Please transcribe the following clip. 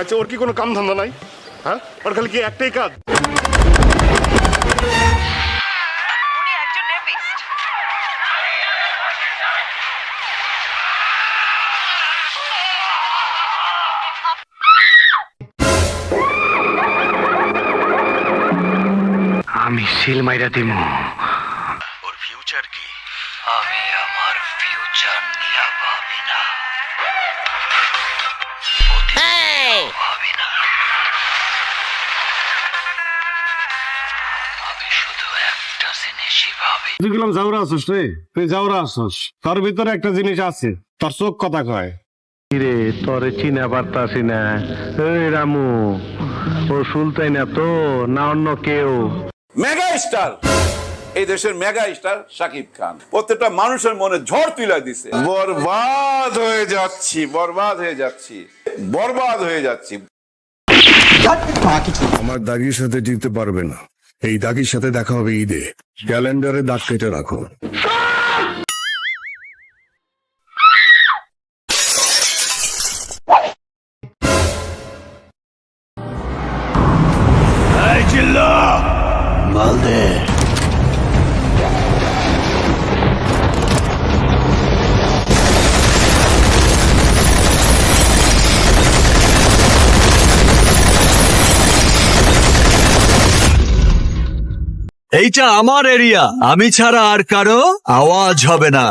আচ্ছা ওর কি কোনো কাম ধান্দা নাই? হ্যাঁ? ওর খালি কি একটাই কাজ? উনি একজন রেপিস্ট আমি সিল মাইরা দিমু। ওর ফিউচার কি? আমি আমার ফিউচার নিয়ে ভাবি না। ভাবি না। আমি শুধু একটা জিনিসই ভাবি। তুই গেলাম যাওরা আসস রে? তুই যাওরা আসস তার ভিতরে একটা জিনিস আছে। তার চোখ কথা কয়। রে তোরে চিনা পারতাছি না। এই রামু ও সুলতাই না তো না অন্য কেউ। মেগা স্টার এই দেশের মেগা স্টার শাকিব খান। প্রত্যেকটা মানুষের মনে ঝড় তুলে দিছে। বরবাদ হয়ে যাচ্ছি বরবাদ হয়ে যাচ্ছি বরবাদ হয়ে যাচ্ছি। আমার দাগির সাথে জিততে পারবে না। এই দাগির সাথে দেখা হবে ঈদে। ক্যালেন্ডারে দাগ কেটে রাখো। এইটা আমার এরিয়া। আমি ছাড়া আর কারও আওয়াজ হবে না।